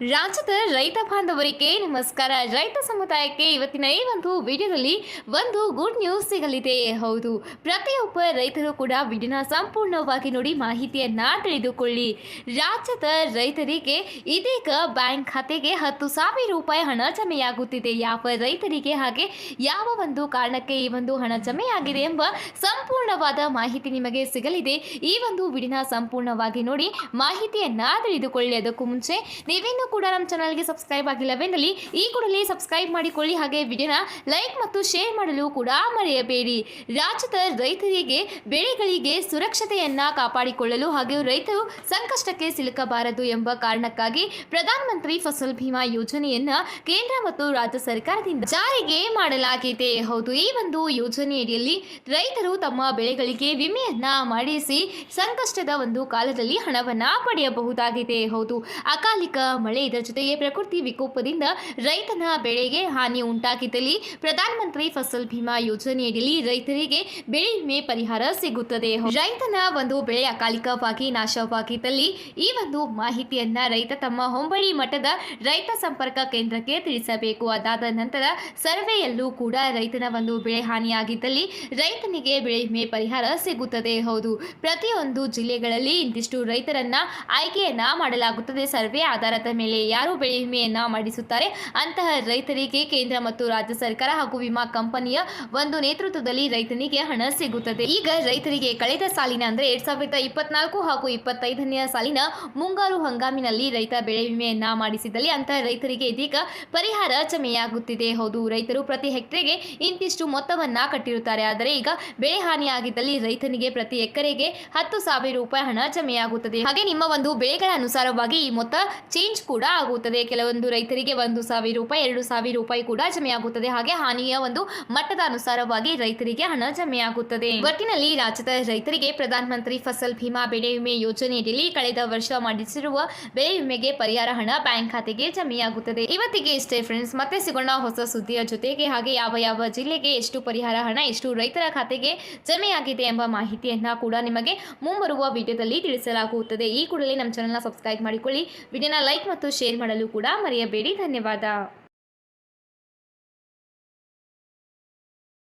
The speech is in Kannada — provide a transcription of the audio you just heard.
ರಾಜ್ಯದ ರೈತ ಬಾಂಧವರಿಗೆ ನಮಸ್ಕಾರ. ರೈತ ಸಮುದಾಯಕ್ಕೆ ಇವತ್ತಿನ ಈ ಒಂದು ವಿಡಿಯೋದಲ್ಲಿ ಒಂದು ಗುಡ್ ನ್ಯೂಸ್ ಸಿಗಲಿದೆ. ಹೌದು, ಪ್ರತಿಯೊಬ್ಬ ರೈತರು ಕೂಡ ವಿಡಿಯೋನ ಸಂಪೂರ್ಣವಾಗಿ ನೋಡಿ ಮಾಹಿತಿಯನ್ನ ತಿಳಿದುಕೊಳ್ಳಿ. ರಾಜ್ಯದ ರೈತರಿಗೆ ಇದೀಗ ಬ್ಯಾಂಕ್ ಖಾತೆಗೆ ಹತ್ತು ಸಾವಿರ ರೂಪಾಯಿ ಹಣ ಜಮೆಯಾಗುತ್ತಿದೆ. ಯಾವ ರೈತರಿಗೆ ಹಾಗೆ ಯಾವ ಒಂದು ಕಾರಣಕ್ಕೆ ಈ ಒಂದು ಹಣ ಜಮೆಯಾಗಿದೆ ಎಂಬ ಸಂಪೂರ್ಣವಾದ ಮಾಹಿತಿ ನಿಮಗೆ ಸಿಗಲಿದೆ. ಈ ಒಂದು ವಿಡಿಯೋನ ಸಂಪೂರ್ಣವಾಗಿ ನೋಡಿ ಮಾಹಿತಿಯನ್ನ ತಿಳಿದುಕೊಳ್ಳಿ. ಅದಕ್ಕೂ ಮುಂಚೆ ನೀವೇನು ಕೂಡ ನಮ್ಮ ಚಾನಲ್ಗೆ ಸಬ್ಸ್ಕ್ರೈಬ್ ಆಗಿಲ್ಲವೆಂದಲ್ಲಿ ಈ ಕೂಡಲೇ ಸಬ್ಸ್ಕ್ರೈಬ್ ಮಾಡಿಕೊಳ್ಳಿ. ಹಾಗೆ ವಿಡಿಯೋನ ಲೈಕ್ ಮತ್ತು ಶೇರ್ ಮಾಡಲು ಕೂಡ ಮರೆಯಬೇಡಿ. ರಾಜ್ಯದ ರೈತರಿಗೆ, ಬೆಳೆಗಳಿಗೆ ಸುರಕ್ಷತೆಯನ್ನ ಕಾಪಾಡಿಕೊಳ್ಳಲು ಹಾಗೂ ರೈತರು ಸಂಕಷ್ಟಕ್ಕೆ ಸಿಲುಕಬಾರದು ಎಂಬ ಕಾರಣಕ್ಕಾಗಿ ಪ್ರಧಾನಮಂತ್ರಿ ಫಸಲ್ ಭೀಮಾ ಯೋಜನೆಯನ್ನ ಕೇಂದ್ರ ಮತ್ತು ರಾಜ್ಯ ಸರ್ಕಾರದಿಂದ ಜಾರಿಗೆ ಮಾಡಲಾಗಿದೆ. ಹೌದು, ಈ ಒಂದು ಯೋಜನೆಯಡಿಯಲ್ಲಿ ರೈತರು ತಮ್ಮ ಬೆಳೆಗಳಿಗೆ ವಿಮೆಯನ್ನ ಮಾಡಿಸಿ ಸಂಕಷ್ಟದ ಒಂದು ಕಾಲದಲ್ಲಿ ಹಣವನ್ನ ಪಡೆಯಬಹುದಾಗಿದೆ. ಹೌದು, ಅಕಾಲಿಕ ಮಳೆ ಇದರ ಜೊತೆಗೆ ಪ್ರಕೃತಿ ವಿಕೋಪದಿಂದ ರೈತನ ಬೆಳೆಗೆ ಹಾನಿ ಉಂಟಾಗಿದ್ದಲ್ಲಿ ಪ್ರಧಾನಮಂತ್ರಿ ಫಸಲ್ ಭೀಮಾ ಯೋಜನೆಯಡಿಯಲ್ಲಿ ರೈತರಿಗೆ ಬೆಳೆ ವಿಮೆ ಪರಿಹಾರ ಸಿಗುತ್ತದೆ. ರೈತನ ಒಂದು ಬೆಳೆ ಅಕಾಲಿಕವಾಗಿ ನಾಶವಾಗಿದ್ದಲ್ಲಿ ಈ ಒಂದು ಮಾಹಿತಿಯನ್ನ ರೈತ ತಮ್ಮ ಹೊಂಬಳಿ ಮಠದ ರೈತ ಸಂಪರ್ಕ ಕೇಂದ್ರಕ್ಕೆ ತಿಳಿಸಬೇಕು. ಅದಾದ ನಂತರ ಸರ್ವೆಯಲ್ಲೂ ಕೂಡ ರೈತನ ಒಂದು ಬೆಳೆ ಹಾನಿಯಾಗಿದ್ದಲ್ಲಿ ರೈತನಿಗೆ ಬೆಳೆ ವಿಮೆ ಪರಿಹಾರ ಸಿಗುತ್ತದೆ. ಹೌದು, ಪ್ರತಿಯೊಂದು ಜಿಲ್ಲೆಗಳಲ್ಲಿ ಇಂತಿಷ್ಟು ರೈತರನ್ನ ಆಯ್ಕೆಯನ್ನ ಮಾಡಲಾಗುತ್ತದೆ. ಸರ್ವೆ ಆಧಾರದ ಮೇಲೆ ಯಾರು ಬೆಳೆ ವಿಮೆಯನ್ನ ಮಾಡಿಸುತ್ತಾರೆ? ಅಂತಹ ರೈತರಿಗೆ ಕೇಂದ್ರ ಮತ್ತು ರಾಜ್ಯ ಸರ್ಕಾರ ಹಾಗೂ ವಿಮಾ ಕಂಪನಿಯ ಒಂದು ನೇತೃತ್ವದಲ್ಲಿ ರೈತನಿಗೆ ಹಣ ಸಿಗುತ್ತದೆ. ಈಗ ರೈತರಿಗೆ ಕಳೆದ ಸಾಲಿನ ಅಂದ್ರೆ ಎರಡ್ ಸಾವಿರದ ಇಪ್ಪತ್ನಾಲ್ಕು ಹಾಗೂ ಇಪ್ಪತ್ತೈದನೆಯ ಸಾಲಿನ ಮುಂಗಾರು ಹಂಗಾಮಿನಲ್ಲಿ ರೈತ ಬೆಳೆ ವಿಮೆಯನ್ನ ಮಾಡಿಸಿದಲ್ಲಿ ಅಂತಹ ರೈತರಿಗೆ ಇದೀಗ ಪರಿಹಾರ ಜಮೆಯಾಗುತ್ತಿದೆ. ಹೌದು, ರೈತರು ಪ್ರತಿ ಹೆಕ್ಟೇರ್ಗೆ ಇಂತಿಷ್ಟು ಮೊತ್ತವನ್ನ ಕಟ್ಟಿರುತ್ತಾರೆ. ಆದರೆ ಈಗ ಬೆಳೆ ಹಾನಿಯಾಗಿದ್ದಲ್ಲಿ ರೈತನಿಗೆ ಪ್ರತಿ ಎಕರೆಗೆ ಹತ್ತು ಸಾವಿರ ರೂಪಾಯಿ ಹಣ ಜಮೆಯಾಗುತ್ತದೆ. ಹಾಗೆ ನಿಮ್ಮ ಒಂದು ಬೆಳೆಗಳ ಅನುಸಾರವಾಗಿ ಈ ಮೊತ್ತ ಚೇಂಜ್ ಆಗುತ್ತದೆ. ಕೆಲವೊಂದು ರೈತರಿಗೆ ಒಂದು ಸಾವಿರ ರೂಪಾಯಿ, ಎರಡು ಸಾವಿರ ರೂಪಾಯಿ ಕೂಡ ಜಮೆಯಾಗುತ್ತದೆ. ಹಾಗೆ ಹಾನಿಯ ಒಂದು ಮಟ್ಟದ ಅನುಸಾರವಾಗಿ ರೈತರಿಗೆ ಹಣ ಜಮೆಯಾಗುತ್ತದೆ. ಒಟ್ಟಿನಲ್ಲಿ ರಾಜ್ಯದ ರೈತರಿಗೆ ಪ್ರಧಾನ ಮಂತ್ರಿ ಫಸಲ್ ಭೀಮಾ ಬೆಳೆ ವಿಮೆ ಯೋಜನೆಯಲ್ಲಿ ಕಳೆದ ವರ್ಷ ಮಾಡಿಸಿರುವ ಬೆಳೆ ವಿಮೆಗೆ ಪರಿಹಾರ ಹಣ ಬ್ಯಾಂಕ್ ಖಾತೆಗೆ ಜಮೆಯಾಗುತ್ತದೆ. ಇವತ್ತಿಗೆ ಇಷ್ಟೇ ಫ್ರೆಂಡ್ಸ್, ಮತ್ತೆ ಸಿಗೋಣ ಹೊಸ ಸುದ್ದಿಯ ಜೊತೆಗೆ. ಹಾಗೆ ಯಾವ ಯಾವ ಜಿಲ್ಲೆಗೆ ಎಷ್ಟು ಪರಿಹಾರ ಹಣ, ಎಷ್ಟು ರೈತರ ಖಾತೆಗೆ ಜಮೆಯಾಗಿದೆ ಎಂಬ ಮಾಹಿತಿಯನ್ನ ಕೂಡ ನಿಮಗೆ ಮುಂಬರುವ ವಿಡಿಯೋದಲ್ಲಿ ತಿಳಿಸಲಾಗುತ್ತದೆ. ಈ ಕೂಡಲೇ ನಮ್ಮ ಚಾನಲ್ನ ಸಬ್ಸ್ಕ್ರೈಬ್ ಮಾಡಿಕೊಳ್ಳಿ. ವಿಡಿಯೋನ ಲೈಕ್ ಮತ್ತು ಶೇರ್ ಮಾಡಲು ಕೂಡ ಮರೆಯಬೇಡಿ. ಧನ್ಯವಾದ.